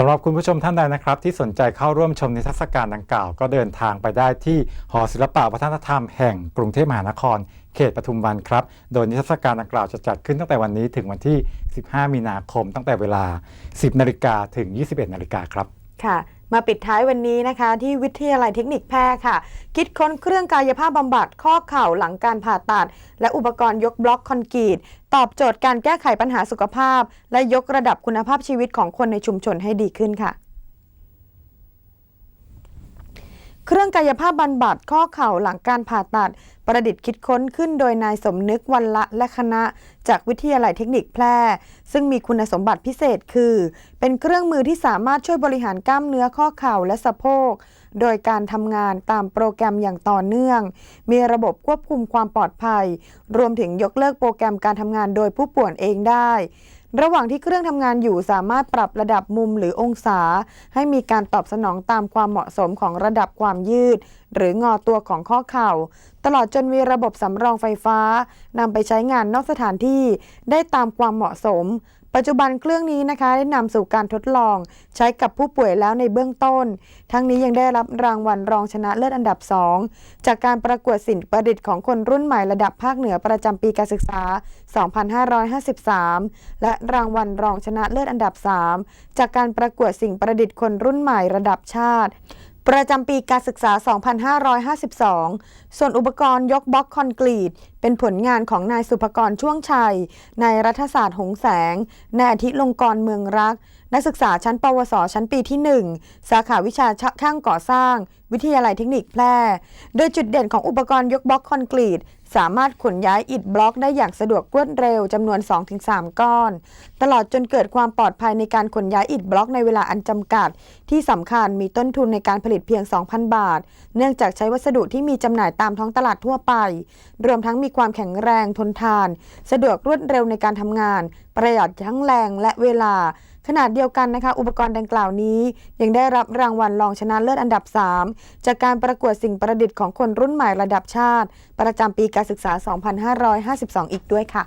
สำหรับคุณผู้ชมท่านใดนะครับ ที่สนใจเข้าร่วมชมนิทรรศการดังกล่าว ก็เดินทางไปได้ที่หอศิลปะวัฒนธรรมแห่งกรุงเทพมหานคร เขตปทุมวันครับ โดยนิทรรศการดังกล่าวจะจัดขึ้นตั้งแต่วันนี้ถึงวันที่ 15 มีนาคมตั้งแต่เวลา 10 นาฬิกาถึง 21 นาฬิกาครับค่ะ มาปิดท้ายวันนี้นะคะที่วิทยาลัยเทคนิคแพทย์ค่ะ คิดค้นเครื่องกายภาพบำบัดข้อเข่าหลังการผ่าตัด และอุปกรณ์ยกบล็อกคอนกรีต ตอบโจทย์การแก้ไขปัญหาสุขภาพ และยกระดับคุณภาพชีวิตของคนในชุมชนให้ดีขึ้นค่ะ เครื่องกายภาพบำบัดข้อเข่าหลังการผ่าตัด ประดิษฐ์คิดค้นขึ้นโดยนายสมนึกวันละและคณะ จากวิทยาลัยเทคนิคแพร่ ซึ่งมีคุณสมบัติพิเศษคือ เป็นเครื่องมือที่สามารถช่วยบริหารกล้ามเนื้อข้อเข่าและสะโพก โดยการทำงานตามโปรแกรมอย่างต่อเนื่อง มีระบบควบคุมความปลอดภัย รวมถึงยกเลิกโปรแกรมการทำงานโดยผู้ป่วยเองได้ ระหว่างที่เครื่องทำงานอยู่สามารถปรับระดับมุมหรือองศา ให้มีการตอบสนองตามความเหมาะสมของระดับความยืด หรืองอตัวของข้อเข่า ตลอดจนมีระบบสำรองไฟฟ้านำไปใช้งานนอกสถานที่ ได้ตามความเหมาะสมปัจจุบันเครื่องนี้นะคะได้นำสู่การทดลอง ใช้กับผู้ป่วยแล้วในเบื้องต้น ทั้งนี้ยังได้รับรางวัลรองชนะเลิศอันดับ 2 จากการประกวดสินประดิษฐ์ของคนรุ่นใหม่ระดับภาคเหนือประจำปีการศึกษา 2553 และรางวัลรองชนะเลิศอันดับ 3 จากการประกวดสิ่งประดิษฐ์คนรุ่นใหม่ระดับชาติ ประจำปีการศึกษา 2552 ส่วนอุปกรณ์ยกบล็อกคอนกรีต เป็นผลงานของนายสุภกรช่วงชัย นายรัฐศาสตร์หงแสง นายอาทิลงกรเมืองรัก นักศึกษาชั้น ปวส ชั้นปีที่ 1 สาขาวิชาช่างก่อสร้าง วิทยาลัยเทคนิคแพร่ โดยจุดเด่นของอุปกรณ์ยกบล็อกคอนกรีต สามารถขนย้ายอิฐบล็อกได้อย่างสะดวกรวดเร็วจำนวน 2-3 ก้อน ตลอดจนเกิดความปลอดภัยในการขนย้ายอิฐบล็อกในเวลาอันจำกัด ที่สำคัญมีต้นทุนในการผลิตเพียง 2,000 บาท เนื่องจากใช้วัสดุที่มีจำหน่ายตามท้องตลาดทั่วไป รวมทั้งมีความแข็งแรงทนทาน สะดวกรวดเร็วในการทำงาน ประหยัดทั้งแรงและเวลาขณะเดียวกันนะคะ อุปกรณ์ดังกล่าวนี้ ยังได้รับรางวัลรองชนะเลิศอันดับ 3 จากการประกวดสิ่งประดิษฐ์ของคนรุ่นใหม่ระดับชาติ ประจำปีการศึกษา 2552 อีกด้วยค่ะ